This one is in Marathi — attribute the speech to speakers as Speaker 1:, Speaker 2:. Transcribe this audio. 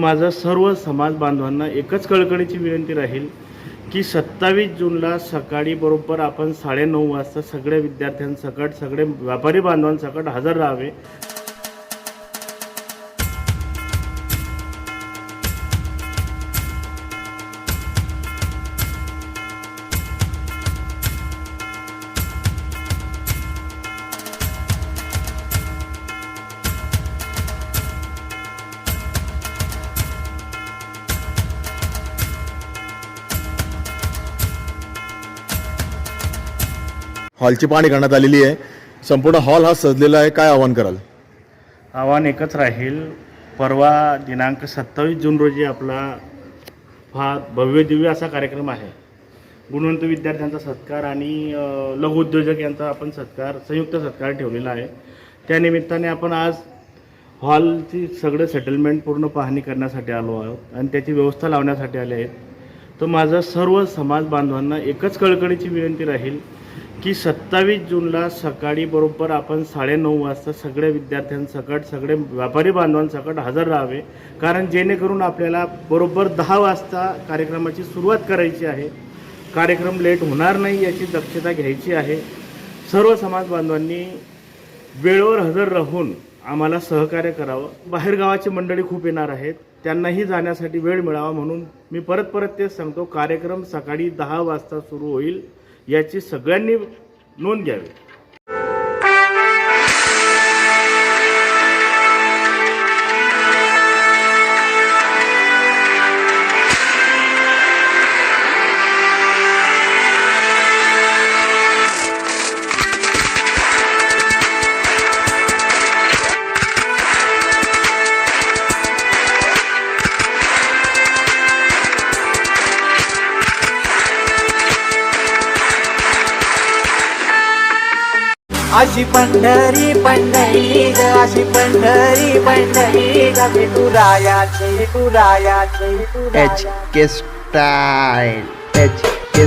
Speaker 1: माझा सर्व समाज बांधवांना एकच कळकळीची विनंती राहील की सत्तावीस जूनला सकाळी बरोबर आपण साडेनऊ वाजता सगळ्या विद्यार्थ्यांसकट सगळे व्यापारी बांधवांसकट हजर राहावे.
Speaker 2: हॉलची पाहणी करण्यात आलेली आहे. संपूर्ण हॉल हा सजलेला आहे. काय आवाहन कराल?
Speaker 1: आव्हान एकच राहील. परवा दिनांक सत्तावीस जून रोजी आपला हा भव्य दिव्य असा कार्यक्रम आहे. गुणवंत विद्यार्थ्यांचा सत्कार आणि लघुउद्योजक यांचा आपण सत्कार संयुक्त सत्कार ठेवलेला आहे. त्यानिमित्ताने आपण आज हॉलची सगळं सेटलमेंट पूर्ण पाहणी करण्यासाठी आलो आहोत आणि त्याची व्यवस्था लावण्यासाठी आले आहेत. तर माझं सर्व समाज बांधवांना एकच कळकळीची विनंती राहील. की सत्तावीस जूनला सकाळी बरोबर आपण साडेनऊ वाजता सगळ्या विद्यार्थ्यांसकट सगळे व्यापारी बांधवांसकट हजर राहावे. कारण जेणेकरून आपल्याला बरोबर दहा वाजता कार्यक्रमाची सुरुवात करायची आहे. कार्यक्रम लेट होणार नाही याची दक्षता घ्यायची आहे. सर्व समाज बांधवांनी वेळेवर हजर राहून आम्हाला सहकार्य करावं. बाहेरगावाची मंडळी खूप येणार आहेत. त्यांनाही जाण्यासाठी वेळ मिळावा म्हणून मी परत परत तेच सांगतो. कार्यक्रम सकाळी दहा वाजता सुरू होईल. याची सगळ्यांनी नोंद घ्यावी.
Speaker 3: अशी पंढरी पंढरी ग अशी पंढरी पंढरी ग विठुरायाची विठुरायाची
Speaker 4: H K style H K